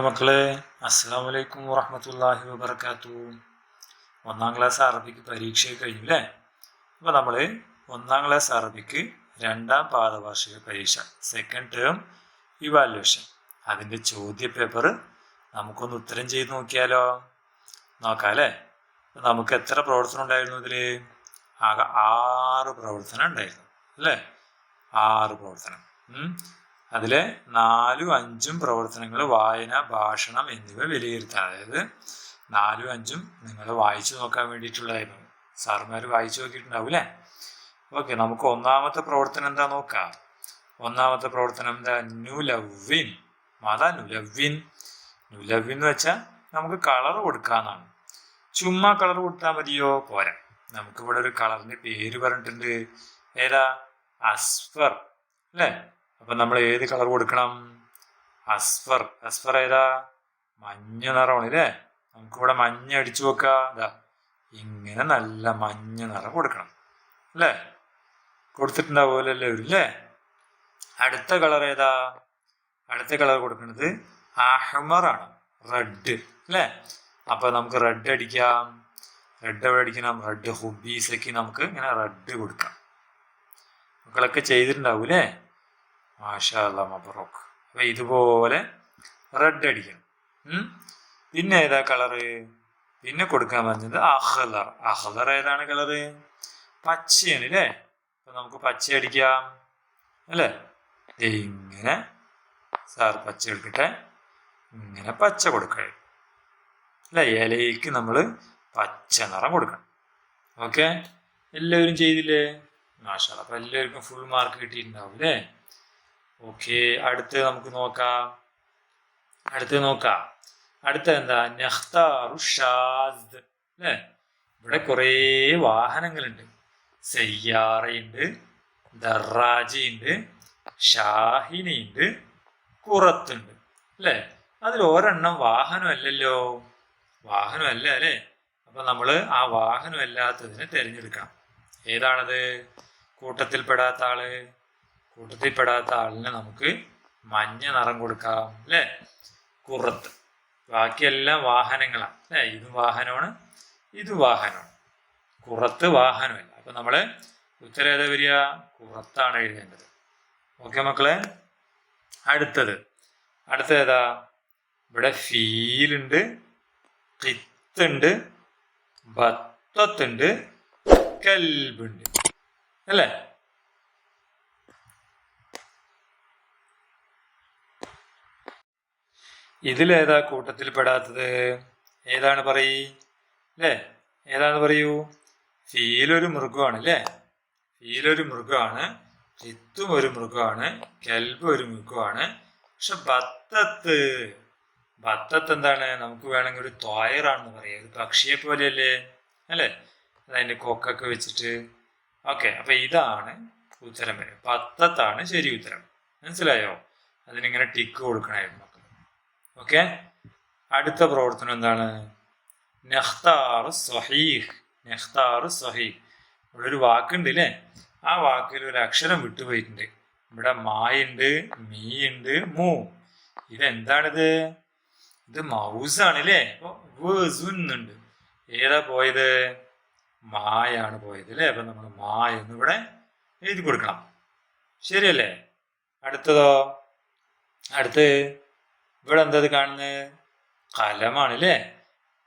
Hello മക്കളെ അസ്സാം വലൈക്കും വറഹമത്തല്ലാഹി വബർക്കാത്തു ഒന്നാം ക്ലാസ് അറബിക്ക് പരീക്ഷ കഴിഞ്ഞു അല്ലേ അപ്പോൾ നമ്മൾ ഒന്നാം ക്ലാസ് അറബിക്ക് രണ്ടാം പാദവാർഷിക പരീക്ഷ സെക്കൻഡ് ടേം ഇവാലുവേഷൻ അതിന്റെ ചോദ്യ പേപ്പർ നമുക്കൊന്ന് ഉത്തരം ചെയ്ത് നോക്കിയാലോ? നോക്കാം അല്ലേ നമുക്ക് എത്ര പ്രവർത്തനം ഉണ്ടായിരുന്നു ഇതിൽ ആകെ ആറ് പ്രവർത്തനം ഉണ്ടായിരുന്നു അല്ലേ ആറ് പ്രവർത്തനം. അതിലെ നാലും അഞ്ചും പ്രവർത്തനങ്ങൾ വായന ഭാഷണം എന്നിവ വിലയിരുത്താൻ അതായത് നാലും അഞ്ചും നിങ്ങൾ വായിച്ചു നോക്കാൻ വേണ്ടിയിട്ടുള്ളതായിരുന്നു. സാറുമാർ വായിച്ചു നോക്കിയിട്ടുണ്ടാവും അല്ലേ ഓക്കെ നമുക്ക് ഒന്നാമത്തെ പ്രവർത്തനം എന്താ നോക്കാം. ഒന്നാമത്തെ പ്രവർത്തനം എന്താ? നുലവിൻ മാതാ നുലവിൻ നുലവിൻ എന്ന് വെച്ചാൽ നമുക്ക് കളർ കൊടുക്കാന്നാണ്. ചുമ്മാ കളർ കൊടുത്താൽ മതിയോ? പോരാ. നമുക്കിവിടെ ഒരു കളറിന്റെ പേര് പറഞ്ഞിട്ടുണ്ട്. ഏതാ? അസ്ഫർ അല്ലേ? അപ്പൊ നമ്മൾ ഏത് കളർ കൊടുക്കണം? അസ്ഫർ അസ്ഫർ ഏതാ? മഞ്ഞ നിറമാണ് അല്ലേ നമുക്കിവിടെ മഞ്ഞ അടിച്ചു വെക്കാം. ഇങ്ങനെ നല്ല മഞ്ഞ നിറം കൊടുക്കണം. അല്ലേ? കൊടുത്തിട്ടുണ്ടാവുമല്ലോ എല്ലാവരും അല്ലേ അടുത്ത കളർ ഏതാ? അടുത്ത കളർ കൊടുക്കുന്നത് അഹ്മറാണ് റെഡ് അല്ലേ? അപ്പൊ നമുക്ക് റെഡ് അടിക്കാം. റെഡ് എവിടെ അടിക്കണം? റെഡ് ഹുബീസൊക്കെ നമുക്ക് ഇങ്ങനെ റെഡ് കൊടുക്കാം. മക്കളൊക്കെ ചെയ്തിട്ടുണ്ടാവും അല്ലേ? മാഷാ അല്ലാ മബറോക്ക്. അപ്പൊ ഇതുപോലെ റെഡ് അടിക്കണം. പിന്നെ ഏതാ കളറ് പിന്നെ കൊടുക്കാൻ പറഞ്ഞത് അഹ്ലർ. അഹ്ലർ ഏതാണ് കളറ് പച്ചയാണ് അല്ലേ? അപ്പൊ നമുക്ക് പച്ച അടിക്കാം. അല്ലേ? ഇങ്ങനെ സാർ പച്ച എടുക്കട്ടെ. ഇങ്ങനെ പച്ച കൊടുക്കുക അല്ലേ? ഇലയ്ക്ക് നമ്മൾ പച്ച നിറം കൊടുക്കണം. ഓക്കെ? എല്ലാവരും ചെയ്തില്ലേ? മാഷാ അപ്പൊ എല്ലാവർക്കും ഫുൾ മാർക്ക് കിട്ടിയിട്ടുണ്ടാവും അല്ലേ? ഓക്കെ അടുത്ത് നമുക്ക് നോക്കാം. അടുത്ത് നോക്കാം. അടുത്ത എന്താ? നെഹ്താറു ഷാദ്. അല്ലേ? ഇവിടെ കുറേ വാഹനങ്ങളുണ്ട്. സയ്യാറയുണ്ട് ദറാജയുണ്ട് ഷാഹിനിയുണ്ട് കുറത്തുണ്ട് അല്ലേ? അതിൽ ഒരെണ്ണം വാഹനമല്ലല്ലോ? വാഹനമല്ല അല്ലേ? അപ്പൊ നമ്മൾ ആ വാഹനമല്ലാത്തതിനെ തിരഞ്ഞെടുക്കണം. ഏതാണത്? കൂട്ടത്തിൽപ്പെടാത്ത ആൾ. കൂട്ടത്തിൽപ്പെടാത്ത ആളിന് നമുക്ക് മഞ്ഞ നിറം കൊടുക്കാം അല്ലേ? കുറത്ത് ബാക്കിയെല്ലാം വാഹനങ്ങളാണ് അല്ലേ? ഇതും വാഹനമാണ് ഇത് വാഹനമാണ്. കുറത്ത് വാഹനമല്ല. അപ്പൊ നമ്മൾ ഉത്തരം ഏതാ വരിക? കുറത്താണ് എഴുതേണ്ടത്. ഓക്കെ മക്കളെ? അടുത്തത്. അടുത്ത ഏതാ? ഇവിടെ ഫീലുണ്ട് കിത്തുണ്ട് ബത്തത്തുണ്ട് കൽബുണ്ട്. അല്ലേ? ഇതിലേതാ കൂട്ടത്തിൽ പെടാത്തത് ഏതാണ് പറയ്? അല്ലേ ഏതാണ് പറയൂ? ഫീലൊരു മൃഗമാണ് അല്ലേ ഫീലൊരു മൃഗമാണ് ചിത്തും ഒരു മൃഗമാണ് കെൽബ് ഒരു മൃഗമാണ്. പക്ഷെ ബത്തത്ത് ബത്തത്ത് എന്താണ്? നമുക്ക് വേണമെങ്കിൽ ഒരു തോയറാണെന്ന് പറയാം. ഒരു പക്ഷിയെ പോലെയല്ലേ അല്ലേ? അതിന്റെ കൊക്കൊക്കെ വെച്ചിട്ട്. ഓക്കെ അപ്പൊ ഇതാണ് ഉത്തരം വരും ബത്തത്താണ് ശരി ഉത്തരം. മനസ്സിലായോ? അതിനിങ്ങനെ ടിക്ക് കൊടുക്കണമായിരുന്നു. ഓക്കെ? അടുത്ത പ്രവർത്തനം എന്താണ്? നെഹ്താർ സഹീഹ് നെഹ്താർ സഹീഹ് ഇവിടെ ഒരു വാക്കുണ്ട് അല്ലേ ആ വാക്കിൽ ഒരു അക്ഷരം വിട്ടുപോയിട്ടുണ്ട്. ഇവിടെ മായുണ്ട് മീയുണ്ട് മൂ. ഇതെന്താണിത്? ഇത് മൗസ് ആണ് അല്ലേ ഉണ്ട് ഏതാ പോയത്? മായാണ് പോയത് അല്ലേ? അപ്പൊ നമ്മൾ മാ എന്ന് ഇവിടെ എഴുതി കൊടുക്കണം. ശരിയല്ലേ? അടുത്തതോ? അടുത്ത് ഇവിടെ എന്താ ഇത് കാണുന്നത് കലമാണ് അല്ലേ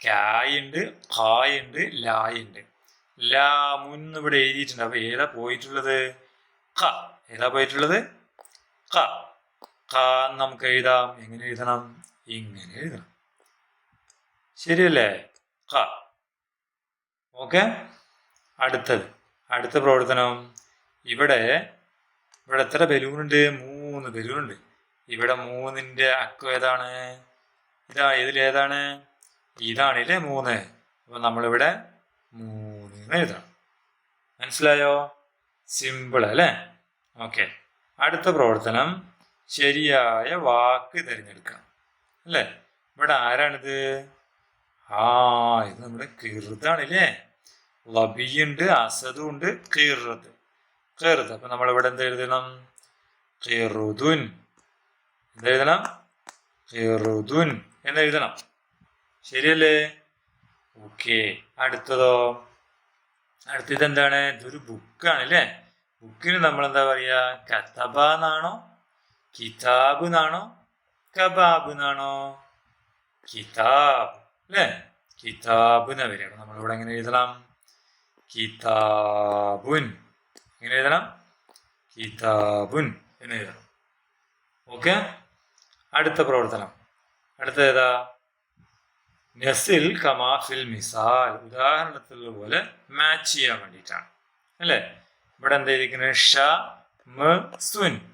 കായുണ്ട് കായുണ്ട് ലായുണ്ട് ലാമുന്ന് ഇവിടെ എഴുതിയിട്ടുണ്ട്. അപ്പൊ ഏതാ പോയിട്ടുള്ളത്? ക ഏതാ പോയിട്ടുള്ളത്? ക എന്ന് നമുക്ക് എഴുതാം. എങ്ങനെ എഴുതണം? ഇങ്ങനെ എഴുതണം. ശരിയല്ലേ? ഖ. ഓക്കെ? അടുത്തത്. അടുത്ത പ്രവർത്തനം. ഇവിടെ ഇവിടെ എത്ര ബലൂൺ ഉണ്ട് മൂന്ന് ബലൂൺ ഉണ്ട് ഇവിടെ മൂന്നിന്റെ അക്കം ഏതാണ്? ഇതാ ഇതിലേതാണ് ഇതാണ് ഇല്ലേ മൂന്ന്. അപ്പൊ നമ്മളിവിടെ മൂന്ന് എന്ന് എഴുതണം. മനസ്സിലായോ? സിമ്പിൾ അല്ലേ? ഓക്കെ. അടുത്ത പ്രവർത്തനം ശരിയായ വാക്ക് തിരഞ്ഞെടുക്കാം. അല്ലേ? ഇവിടെ ആരാണിത്? ആ ഇത് നമ്മുടെ കീർത്താണില്ലേ? ലബിയുണ്ട് അസദും ഉണ്ട് കീറത് കീർത്ത്. അപ്പൊ നമ്മളിവിടെ എന്ത് എഴുതണം? കീറുദുൻ എന്ത് എഴുതണം? എന്നെഴുതണം എന്ന് എഴുതണം. ശരിയല്ലേ? ഓക്കെ. അടുത്തതോ? അടുത്തത് എന്താണ്? ഇതൊരു ബുക്കാണ് അല്ലേ ബുക്കിന് നമ്മൾ എന്താ പറയാ? കത്തബ എന്നാണോ കിതാബ് എന്നാണോ കബാബ് എന്നാണോ കിതാബ് അല്ലേ കിതാബ് എന്ന വരിക അപ്പൊ നമ്മളിവിടെ എങ്ങനെ എഴുതണം? കിതാബുൻ. എങ്ങനെ എഴുതണം? കിതാബുൻ എന്ന് എഴുതണം. ഓക്കെ? അടുത്ത പ്രവർത്തനം. അടുത്ത ഏതാ? നസിൽ കമാഫിൽ മിസാൽ. ഉദാഹരണത്തിലുള്ള പോലെ മാച്ച് ചെയ്യാൻ വേണ്ടിയിട്ടാണ്. അല്ലേ? ഇവിടെ എന്തായിരിക്കുന്നത് ഷ മ സുൻ.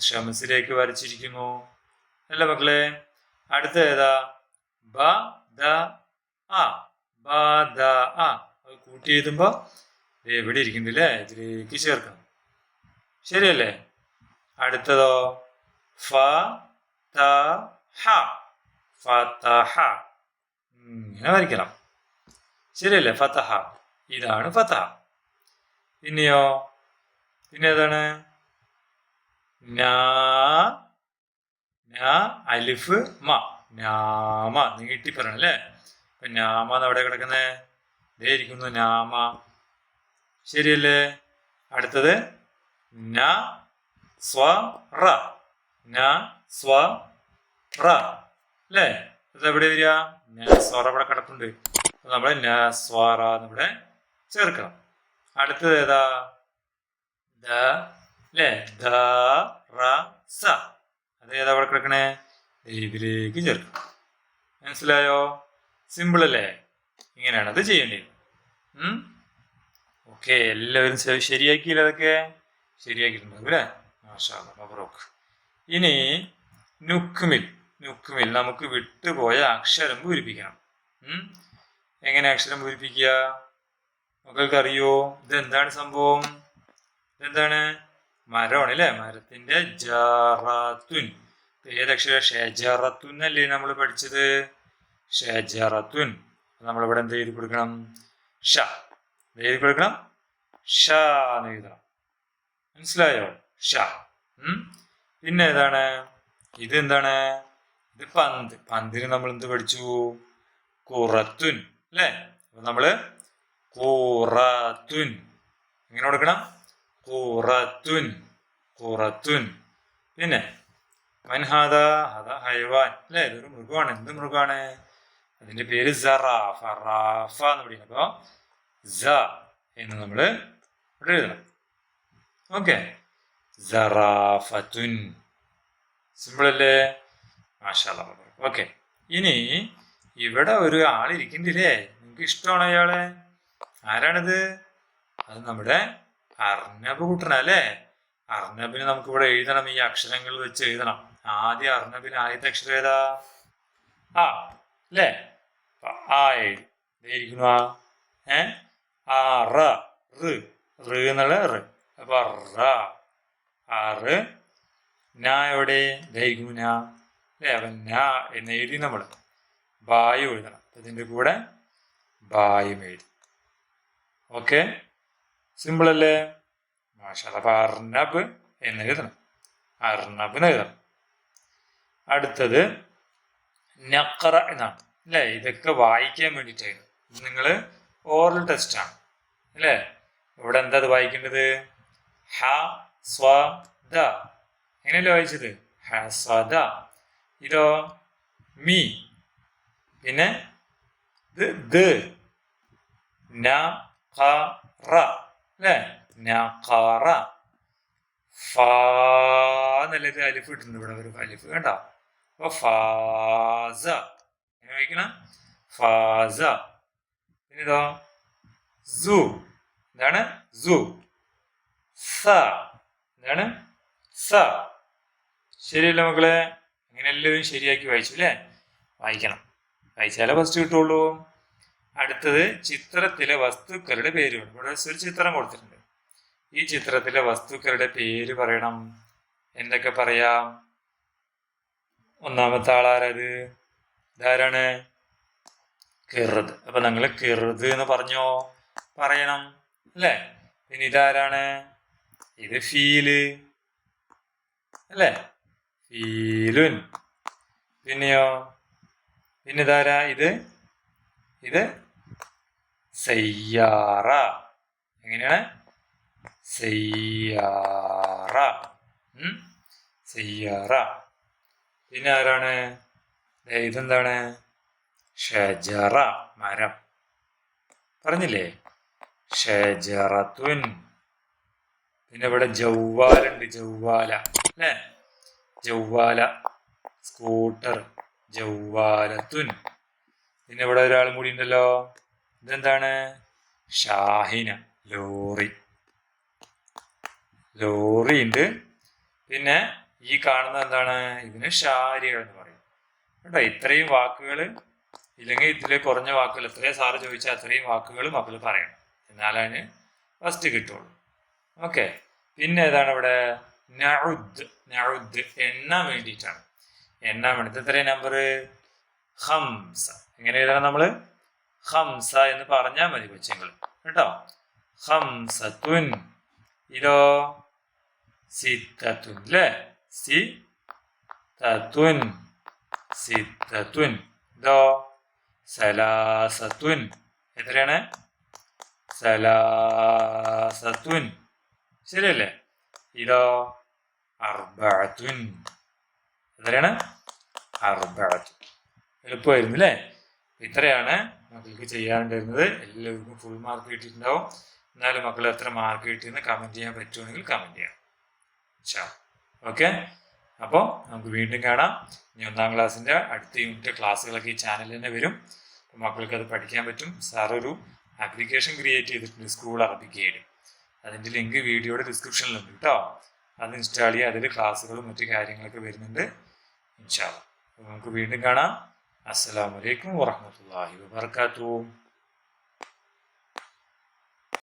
ഷമസിലേക്ക് വരച്ചിരിക്കുന്നു. അല്ലേ മക്കളെ? അടുത്ത ഏതാ? ബ ദ ആ. ബ ദ ആ. അത് കൂട്ടി എഴുതുമ്പോ എവിടെ ഇരിക്കുന്നില്ലേ ഇതിലേക്ക് ചേർക്കണം ശരിയല്ലേ? അടുത്തതോ? ഫ ഫതഹ. ഇങ്ങനെ വരയ്ക്കണം. ശരിയല്ലേ? ഫതഹ. ഇതാണ് ഫതഹ. പിന്നെയോ? പിന്നെ ഏതാണ്? അലിഫ് മ. നാമ. നീട്ടി പറയണം അല്ലേ? ഇപ്പൊ നാമ എവിടെ കിടക്കുന്നേ? ദേ ഇരിക്കുന്നു നാമ. ശരിയല്ലേ? അടുത്തത് ന സ്വ റ. ന സ്വ റ. അല്ലേ ഇത് എവിടെ വരിക? ന ഇവിടെ കിടപ്പുണ്ട്. നമ്മൾ ന സ്വറ എന്നിവിടെ ചേർക്കണം. അടുത്തത് ഏതാ? ദ അല്ലേ ദ റ സ. അത് ഏതാ അവിടെ കിടക്കണേ? ഇതിലേക്ക് ചേർക്കണം. മനസ്സിലായോ? സിമ്പിൾ അല്ലേ? ഇങ്ങനെയാണ് അത് ചെയ്യേണ്ടത്. ഓക്കെ എല്ലാവരും ശരിയാക്കിയില്ല അതൊക്കെ? ശരിയാക്കിയിട്ടുണ്ടാവും അല്ലേ? മാഷാ മബ്രൂക്ക് ഇനി നുക്കുമിൽ നുക്കുമിൽ നമുക്ക് വിട്ടുപോയ അക്ഷരം പൂരിപ്പിക്കണം എങ്ങനെ അക്ഷരം പൂരിപ്പിക്കുക മക്കൾക്കറിയോ? ഇതെന്താണ് സംഭവം? ഇതെന്താണ്? മരമാണ് അല്ലേ മരത്തിന്റെ ജറത്തുൻ ഏതക്ഷര ഷെജറത്തുൻ അല്ലേ നമ്മൾ പഠിച്ചത്? ഷെജറത്തുൻ. നമ്മളിവിടെ എന്ത് എഴുതി കൊടുക്കണം? ഷ. എഴുതി കൊടുക്കണം? ഷ എന്ന് എഴുതണം. മനസ്സിലായോ? ഷ? പിന്നെ ഏതാണ് ഇത് എന്താണ് ഇത് പന്ത്. പന്തിന് നമ്മൾ എന്ത് പഠിച്ചു? കുറത്തുൻ അല്ലേ? അപ്പൊ നമ്മൾ കൂറത്തുൻ. എങ്ങനെ കൊടുക്കണം? കൂറത്തുൻ കുറത്തുൻ. പിന്നെ മൻഹാദ ഹദ ഹൈവാൻ അല്ലേ? ഇതൊരു മൃഗമാണ്. എന്ത് മൃഗമാണ്? അതിന്റെ പേര് സറാഫ. റാഫ എന്ന് പഠിക്കണം. അപ്പൊ സ എന്ന് ഇവിടെ എഴുതണം. ഓക്കെ. സറാഫത്തുൻ സിമ്പിൾ അല്ലേ മാഷാല്ല ഓക്കെ. ഇനി ഇവിടെ ഒരു ആളിരിക്കുന്നില്ലേ? നിങ്ങൾക്ക് ഇഷ്ടമാണ് അയാളെ ആരാണിത്? അത് നമ്മുടെ അർണബ് കൂട്ടണ അർണബിന് നമുക്ക് ഇവിടെ എഴുതണം. ഈ അക്ഷരങ്ങൾ വെച്ച് എഴുതണം. ആദ്യം അർണബിന് ആദ്യത്തെ അക്ഷരം ഏതാ? ആ അല്ലേ? ആ എഴുതി. ആ. ഏ? ആ റ് എന്നുള്ള റ്. അപ്പൊ റ. ആറ്. നാ എവിടെ? ധരിക്കുന്നു ന എന്ന് എഴുതി നമ്മൾ ബായും എഴുതണം. അതിന്റെ കൂടെ ബായും എഴുതി. ഓക്കെ? സിമ്പിൾ അല്ലേ മാഷാ അർണബ് എന്ന് എഴുതണം. അർണബ് എന്ന് എഴുതണം. അടുത്തത് നക്കറ എന്നാണ്. അല്ലേ? ഇതൊക്കെ വായിക്കാൻ വേണ്ടിയിട്ടായിരുന്നു. നിങ്ങൾ ഓറൽ ടെസ്റ്റാണ്. അല്ലേ? ഇവിടെ എന്താ അത് വായിക്കേണ്ടത്? ഹ സ്വ ദ എങ്ങനെയല്ലേ വായിച്ചത്? ഹസദ ഇതോ മി. പിന്നെ ദ ന ഖ റ. അല്ലേ? ന ഖ റ. ഫ എന്നല്ലേ അലിഫ് ഇട്ടുണ്ട് ഇവിടെ? ഒരു അലിഫ് കണ്ട? അപ്പൊ ഫാസ എങ്ങനെ വായിക്കണം? ഫാസ പിന്നെ ഇതോ സു. എന്താണ്? സു. സ. എന്താണ്? സ. ശരിയല്ല മക്കളെ? അങ്ങനെ എല്ലാവരും ശരിയാക്കി വായിച്ചു അല്ലേ? വായിക്കണം. വായിച്ചാലേ ഫസ്റ്റ് കിട്ടുള്ളൂ. അടുത്തത് ചിത്രത്തിലെ വസ്തുക്കളുടെ പേര് വേണം ഇവിടെ ഒരു ചിത്രം കൊടുത്തിട്ടുണ്ട്. ഈ ചിത്രത്തിലെ വസ്തുക്കളുടെ പേര് പറയണം. എന്തൊക്കെ പറയാം? ഒന്നാമത്തെ ആളാരത് ഇതാരാണ്? കിറുത് അപ്പൊ നിങ്ങൾ കിറുത് എന്ന് പറഞ്ഞോ? പറയണം. അല്ലേ? പിന്നെ ഇതാരാണ്? ഇത് ഫീൽ. അല്ലേ? ഫീലുൻ. പിന്നെയോ? പിന്നെ ഇതാരാ ഇത്? ഇത് സയ്യാറ. എങ്ങനെയാണ്? സയ്യാറ? സയ്യാറ. പിന്നെ ആരാണ് ഇതെന്താണ്? ഷജറ. മരം. പറഞ്ഞില്ലേ? ഷജറത്തുൻ. പിന്നെ ഇവിടെ ജവ്വാലുണ്ട് ജവ്വാല അല്ലേ? ജവ്വാല സ്കൂട്ടർ ജവ്വാലത്തുൻ പിന്നെ ഇവിടെ ഒരാളും കൂടി ഉണ്ടല്ലോ. ഇതെന്താണ്? ഷാഹിന ലോറി. ലോറി ഉണ്ട്. പിന്നെ ഈ കാണുന്ന എന്താണ്? ഇതിന് ഷാരികൾ എന്ന് പറയും. കേട്ടോ ഇത്രയും വാക്കുകൾ ഇല്ലെങ്കിൽ ഇതിലെ കുറഞ്ഞ വാക്കുകൾ എത്രയും സാറ് ചോദിച്ചാൽ അത്രയും വാക്കുകൾ മക്കൾ പറയണം. എന്നാലാണ് ഫസ്റ്റ് കിട്ടുള്ളൂ. ഓക്കെ പിന്നെ ഏതാണ് ഇവിടെ നഉദ്. നഉദ് എണ്ണാൻ വേണ്ടിയിട്ടാണ്. എണ്ണാൻ വേണ്ടി. എത്രയും നമ്പർ ഹംസ എങ്ങനെ എഴുതണം നമ്മൾ ഹംസ എന്ന് പറഞ്ഞാൽ മതി കൊച്ചുങ്ങൾ കേട്ടോ? ഹംസത്തുൻ ഇതോ? സിത്തത്തുൻ. അല്ലേ സി തത്തുൻ സിത്തത്തുൻ. ഇതോ? സലാസത്തുൻ. എത്രയാണ്? സലാസത്തുൻ. ശരിയല്ലേ? ഇതോ അർബഅത്തുൻ. എത്രയാണ്? അർബഅത്തുൻ എളുപ്പമായിരുന്നു അല്ലേ? ഇത്രയാണ് മക്കൾക്ക് ചെയ്യാനുണ്ടായിരുന്നത്. എല്ലാവർക്കും ഫുൾ മാർക്ക് കിട്ടിയിട്ടുണ്ടാവും. എന്നാലും മക്കൾ എത്ര മാർക്ക് കിട്ടിയെന്ന് കമന്റ് ചെയ്യാൻ പറ്റുമെങ്കിൽ കമന്റ് ചെയ്യാം. ചാ ഓക്കെ അപ്പോൾ നമുക്ക് വീണ്ടും കാണാം. ഇനി ഒന്നാം ക്ലാസ്സിന്റെ അടുത്ത യൂണിറ്റ് ക്ലാസ്സുകളൊക്കെ ഈ ചാനലിൽ തന്നെ വരും. മക്കൾക്ക് അത് പഠിക്കാൻ പറ്റും. സാറൊരു ആപ്ലിക്കേഷൻ ക്രിയേറ്റ് ചെയ്തിട്ടുണ്ട് സ്കൂൾ അറബിക്ക് അതിന്റെ ലിങ്ക് വീഡിയോയുടെ ഡിസ്ക്രിപ്ഷനിലുണ്ട് കേട്ടോ അത് ഇൻസ്റ്റാൾ ചെയ്യുക അതിൽ ക്ലാസ്സുകളും മറ്റു കാര്യങ്ങളൊക്കെ വരുന്നുണ്ട്. ഇൻഷാ നമുക്ക് വീണ്ടും കാണാം. അസ്സാം വലൈക്കും വാഹമത്തല്ലാഹി വബർക്കാത്തു